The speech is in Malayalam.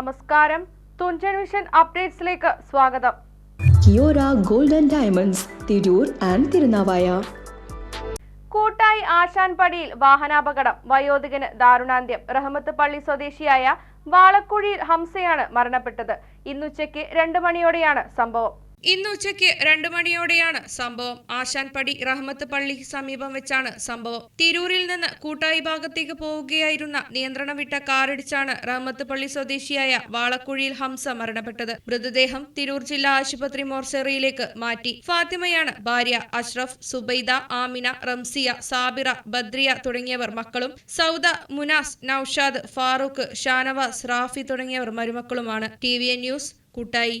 നമസ്കാരം. തുഞ്ചൻ മിഷൻ അപ്ഡേറ്റ്സിലേക്ക് സ്വാഗതം. Kiyora golden diamonds Tirur and Thirunavaya. കൂട്ടായി ആശാൻപടിയിൽ വാഹനാപകടം. വയോധികന് ദാരുണാന്ത്യം. റഹ്മത്ത് പള്ളി സ്വദേശിയായ വാളക്കുഴിയിൽ ഹംസയാണ് മരണപ്പെട്ടത്. ഇന്നുച്ചയ്ക്ക് രണ്ട് മണിയോടെയാണ് സംഭവം. ഇന്ന് ഉച്ചയ്ക്ക് രണ്ടു മണിയോടെയാണ് സംഭവം. ആശാൻപടി റഹ്മത്ത് പള്ളി സമീപം വെച്ചാണ് സംഭവം. തിരൂരിൽ നിന്ന് കൂട്ടായി ഭാഗത്തേക്ക് പോവുകയായിരുന്ന നിയന്ത്രണം വിട്ട കാറിടിച്ചാണ് റഹ്മത്ത് പള്ളി സ്വദേശിയായ വാളക്കുഴിയിൽ ഹംസ മരണപ്പെട്ടത്. മൃതദേഹം തിരൂർ ജില്ലാ ആശുപത്രി മോർച്ചറിയിലേക്ക് മാറ്റി. ഫാത്തിമയാണ് ഭാര്യ അഷ്റഫ് സുബൈദ ആമിന റംസിയ സാബിറ ബദ്രിയ തുടങ്ങിയവർ മക്കളും സൗദ മുനാസ് നൌഷാദ് ഫാറൂഖ് ഷാനവാസ് റാഫി തുടങ്ങിയവർ മരുമക്കളുമാണ്. ടി വി ന്യൂസ് കൂട്ടായി.